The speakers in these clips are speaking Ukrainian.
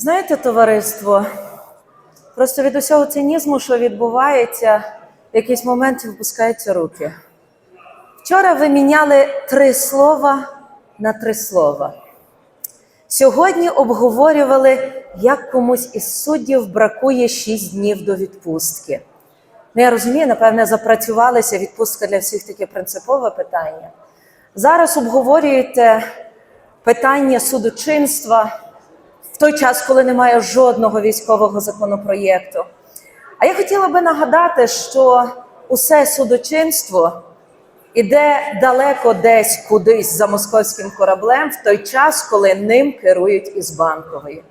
Знаєте, товариство, просто від усього цинізму, що відбувається, в якийсь момент випускаються руки. Вчора ви міняли три слова на три слова. Сьогодні обговорювали, як комусь із суддів бракує 6 днів до відпустки. Ну, я розумію, напевне, запрацювалися відпустка для всіх таке принципове питання. Зараз обговорюєте питання судочинства той час, коли немає жодного військового законопроєкту. А я хотіла би нагадати, що усе судочинство іде далеко десь кудись за московським кораблем в той час, коли ним керують із банкової.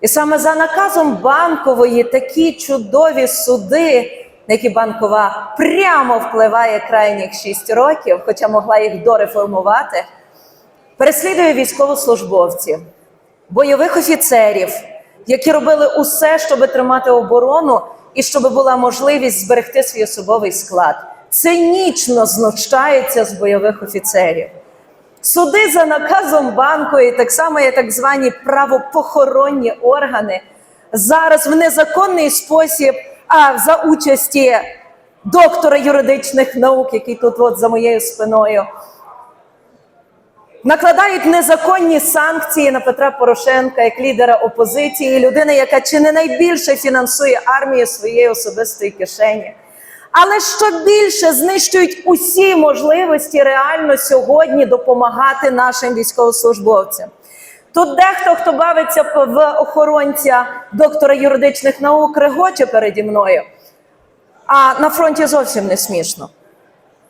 І саме за наказом банкової такі чудові суди, на які банкова прямо впливає крайніх 6 років, хоча могла їх дореформувати, переслідує військовослужбовців, бойових офіцерів, які робили усе, щоб тримати оборону і щоб була можливість зберегти свій особовий склад. Цинічно знущаються з бойових офіцерів. Суди за наказом банку і так само є так звані правопохоронні органи зараз в незаконний спосіб, а за участі доктора юридичних наук, який тут от за моєю спиною, накладають незаконні санкції на Петра Порошенка як лідера опозиції, людини, яка чи не найбільше фінансує армію своєї особистої кишені. Але що більше знищують усі можливості реально сьогодні допомагати нашим військовослужбовцям. Тут дехто, хто бавиться в охоронця доктора юридичних наук, регоче переді мною, а на фронті зовсім не смішно.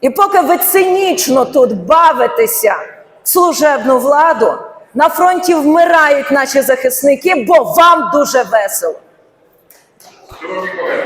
І поки ви цинічно тут бавитеся служебну владу, на фронті вмирають наші захисники, бо вам дуже весело.